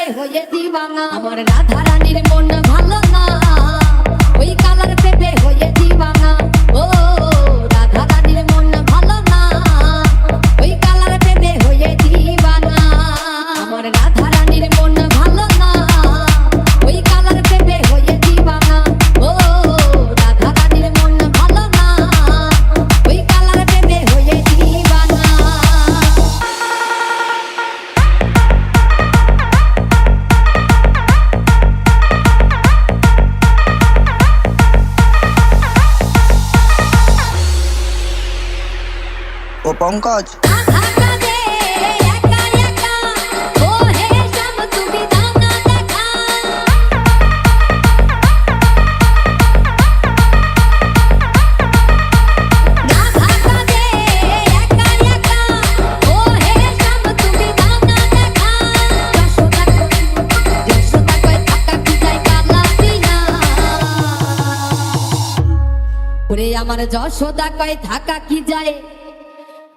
কালারে হয়ে দিবাঙা আমার রাধা রানীর মন ভালো না। ওই কালার পেতে হয়ে দিনা ওরে আমার যশোদা কয় ধাক্কা কি যায়?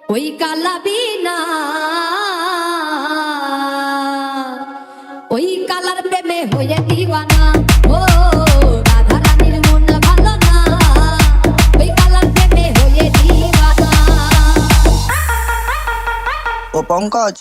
ওই কালা বিনা ওই কালার প্রেমে হয়ে দিওয়ানা ও রাধা রানীর মন ভালো না ওই কালার প্রেমে হয়ে দিওয়ানা ও Pankaj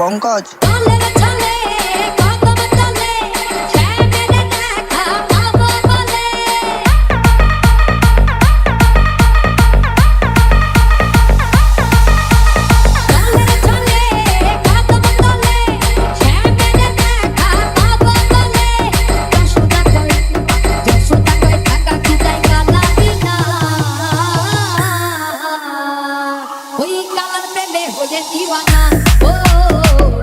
Pankaj. We me mejor de ti, Juana. Oh, oh, oh. oh.